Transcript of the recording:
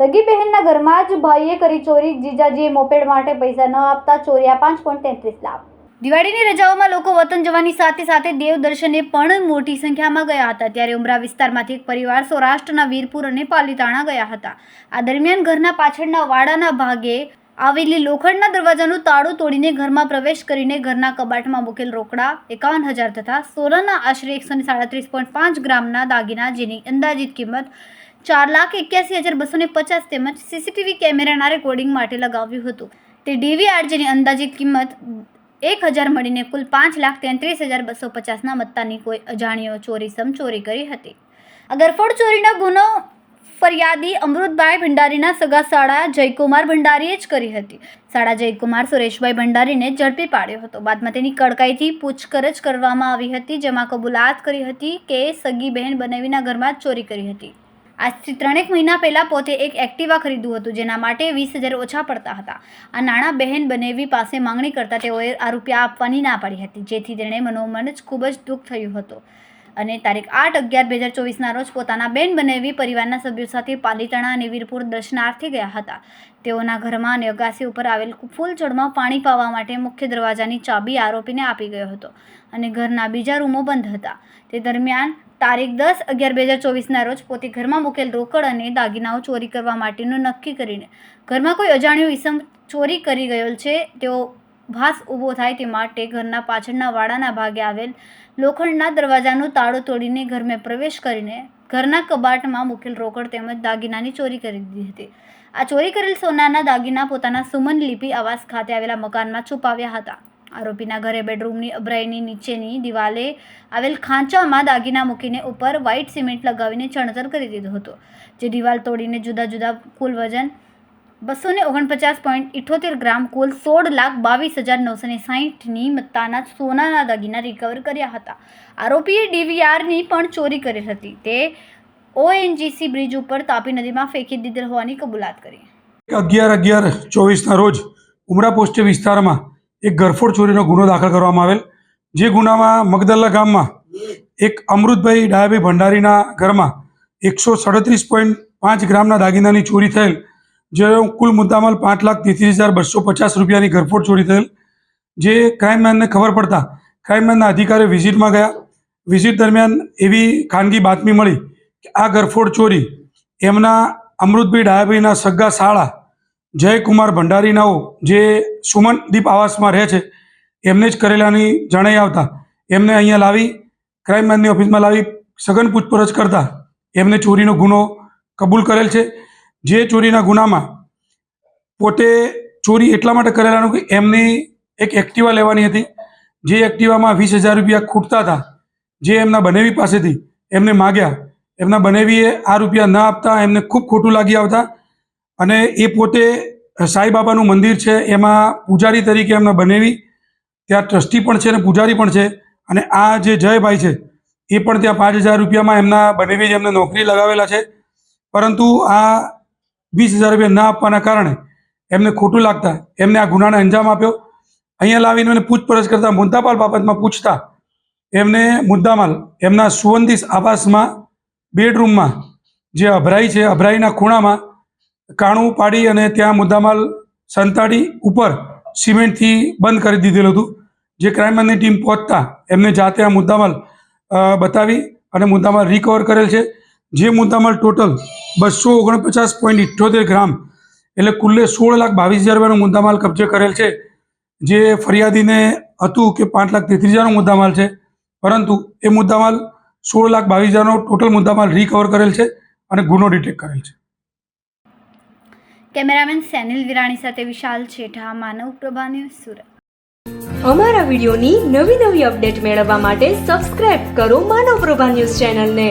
સગી બહેનના ઘરમાં જ ભાઈએ કરી ચોરી, જીજાજીએ મોપેડ માટે પૈસા ન આપતા ચોર્યા પાંચ પોઈન્ટ તેત્રીસ લાખ. દિવાળીની રજાઓમાં લોકો વતન જવાની સાથે સાથે દેવ દર્શને પણ મોટી સંખ્યામાં ગયા હતા. ત્યારે ઉમરા વિસ્તારમાંથી એક પરિવાર સૌરાષ્ટ્રના વીરપુર અને પાલીતાણા ગયા હતા. આ દરમિયાન ઘરના પાછળના વાડાના ભાગે આવેલી લોખંડના દરવાજાનું તાળું તોડીને ઘરમાં પ્રવેશ કરીને ઘરના કબાટમાં મૂકેલ રોકડા એકાવન હજાર તથા સોનાના આશરે એકસો સાડત્રીસ પોઈન્ટ પાંચ ગ્રામના દાગીના, જેની અંદાજિત કિંમત ચાર લાખ એક્યાસી હજાર બસો પચાસ તેમજ સીસીટીવી કેમેરાના રેકોર્ડિંગ માટે લગાવ્યું હતું. તે ડીવીઆર, જેની અંદાજિત કિંમત એક હજાર મળીને કુલ પાંચ લાખ તેત્રીસ હજાર બસો પચાસના મત્તાની કોઈ અજાણ્યો ચોરીસમ ચોરી કરી હતી. આ ગરફોડ ચોરીનો ગુનો ફરિયાદી અમૃતભાઈ ભંડારીના સગા સાળા જયકુમાર ભંડારીએ જ કરી હતી. સાળા જયકુમાર સુરેશભાઈ ભંડારીને ઝડપી પાડ્યો હતો. બાદમાં તેની કડકાઈથી પૂછપરછ કરવામાં આવી હતી, જેમાં કબૂલાત કરી હતી કે સગી બહેન બનાવીના ઘરમાં ચોરી કરી હતી. આજથી ત્રણેક મહિના પહેલાં પોતે એક એક્ટિવા ખરીદ્યું હતું, જેના માટે વીસ હજાર ઓછા પડતા હતા. આ નાણાં બહેન બનેવી પાસે માંગણી કરતા તેઓએ આ રૂપિયા આપવાની ના પાડી હતી, જેથી તેણે મનોમન જ ખૂબ જ દુઃખ થયું હતું. અને તારીખ આઠ અગિયાર બે હજાર ચોવીસના રોજ પોતાના બેન બનેવી પરિવારના સભ્યો સાથે પાલીતાણા અને વીરપુર દર્શનાર્થે ગયા હતા. તેઓના ઘરમાં અને અગાસી ઉપર આવેલ ફૂલછોડમાં પાણી પાવા માટે મુખ્ય દરવાજાની ચાબી આરોપીને આપી ગયો હતો અને ઘરના બીજા રૂમો બંધ હતા. તે દરમિયાન તારીખ દસ અગિયાર બે હજાર ચોવીસના રોજ પોતે ઘરમાં મૂકેલ રોકડ અને દાગીનાઓ ચોરી કરવા માટેનું નક્કી કરીને ઘરમાં કોઈ અજાણ્યો ઈસમ ચોરી કરી ગયેલ છે, તેઓ ભાસ ઊભો થાય તે માટે ઘરના પાછળના વાડાના ભાગે આવેલ લોખંડના દરવાજાનું તાળું તોડીને ઘરમાં પ્રવેશ કરીને ઘરના કબાટમાં મૂકેલ રોકડ તેમજ દાગીનાની ચોરી કરી દીધી હતી. આ ચોરી કરેલ સોનાના દાગીના પોતાના સુમન લિપિ આવાસ ખાતે આવેલા મકાનમાં છુપાવ્યા હતા. આરોપીના ઘરે બેડરૂમની અભરાઈની નીચેની દિવાલે આવેલ ખાંચામાં દાગીના મૂકીને ઉપર વ્હાઇટ સિમેન્ટ લગાવીને ચણતર કરી દીધો હતો. જે દિવાલ તોડીને જુદા જુદા કુલ વજન બસો ને ઓગણપચાસ પોઈન્ટ ઇઠોતેર ગ્રામ કુલ સોળ લાખ બાવીસ હજાર નવસો ને સાહીઠની મત્તાના સોનાના દાગીના રિકવર કર્યા હતા. આરોપીએ ડીવીઆરની પણ ચોરી કરેલ હતી. તે ઓએનજીસી બ્રિજ ઉપર તાપી નદીમાં ફેંકી દીધેલ હોવાની કબૂલાત કરી. અગિયાર અગિયાર ચોવીસના રોજ ઉમરા પોસ્ટ વિસ્તારમાં એક ગરફોડ ચોરીનો ગુનો દાખલ કરવામાં આવેલ, જે ગુનામાં મગદલ્લા ગામમાં એક અમૃતભાઈ ડાયાભાઈ ભંડારીના ઘરમાં એકસો સાડત્રીસ પોઈન્ટ પાંચ ગ્રામના દાગીનાની ચોરી થયેલ જે કુલ મુદ્દામાલ પાંચ લાખ તેત્રીસ હજાર બસો પચાસ રૂપિયાની ગરફોડ ચોરી થયેલ. જે ક્રાઇમમેનને ખબર પડતા ક્રાઇમમેનના અધિકારીઓ વિઝિટમાં ગયા. વિઝિટ દરમિયાન એવી ખાનગી બાતમી મળી કે આ ગરફોડ ચોરી એમના અમૃતભાઈ ડાયાભાઈના સગ્ગા શાળા જયકુમાર ભંડારીનાઓ જે સુમનદીપ આવાસમાં રહે છે, એમને જ કરેલાની જણાઈ આવતા એમને અહીંયા લાવી ક્રાઇમમેનની ઓફિસમાં લાવી, સઘન પૂછપરછ કરતા એમને ચોરીનો ગુનો કબૂલ કરેલ છે. જે ચોરીના ગુનામાં પોતે ચોરી એટલા માટે કરેલાનું કે એમની એક એક્ટિવા લેવાની હતી. જે એક્ટિવામાં વીસ હજાર રૂપિયા ખૂટતા હતા, જે એમના બનેવી પાસેથી એમને માગ્યા. એમના બનેવીએ આ રૂપિયા ન આપતા, એમને ખૂબ ખોટું લાગી આવતા. અને એ પોતે સાંઈબાબાનું મંદિર છે, એમાં પૂજારી તરીકે એમના બનેવી. ત્યાં ટ્રસ્ટી પણ છે અને પૂજારી પણ છે. અને આ જે જયભાઈ છે, એ પણ ત્યાં પાંચ હજાર રૂપિયામાં એમના બનેવી એમને નોકરી લગાવેલા છે. પરંતુ આ વીસ હજાર રૂપિયા ના આપવાના કારણે એમને ખોટું લાગતા, એમને આ ગુનાને અંજામ આપ્યો. અહીંયા લાવીને એને પૂછપરછ કરતા મુદ્દામાલ બાબતમાં પૂછતા, એમને મુદ્દામાલ એમના સુવંદીસ આવાસમાં, બેડરૂમમાં, જે અભરાઈ છે, અભરાઈના ખૂણામાં કાણું પાડી અને ત્યાં મુદ્દામાલ સંતાડી ઉપર સિમેન્ટથી બંધ કરી દીધેલું હતું. જે ક્રાઇમની ટીમ પહોંચતા એમને જાતે આ મુદ્દામાલ બતાવી અને મુદ્દામાલ રિકવર કરેલ છે. જે મુદ્દામાલ ટોટલ બસો ઓગણપચાસ પોઈન્ટ ઇઠ્યોતેર ગ્રામ એટલે કુલ્લે સોળ લાખ બાવીસ હજાર રૂપિયાનો મુદ્દામાલ કબજે કરેલ છે. જે ફરિયાદીને હતું કે પાંચ લાખ તેત્રીસ હજારનો મુદ્દામાલ છે. પરંતુ એ મુદ્દામાલ સોળ લાખ બાવીસ હજારનો ટોટલ મુદ્દામાલ રિકવર કરેલ છે અને ગુનો ડિટેક્ટ કરેલ છે. કેમેરામેન સેનિલ વિરાણી સાથે વિશાલ છેઠા માનવ પ્રભા ન્યૂઝ સુરત. અમારા વિડીયોની નવી નવી અપડેટ મેળવવા માટે સબસ્ક્રાઇબ કરો માનવ પ્રભા ન્યૂઝ ચેનલને.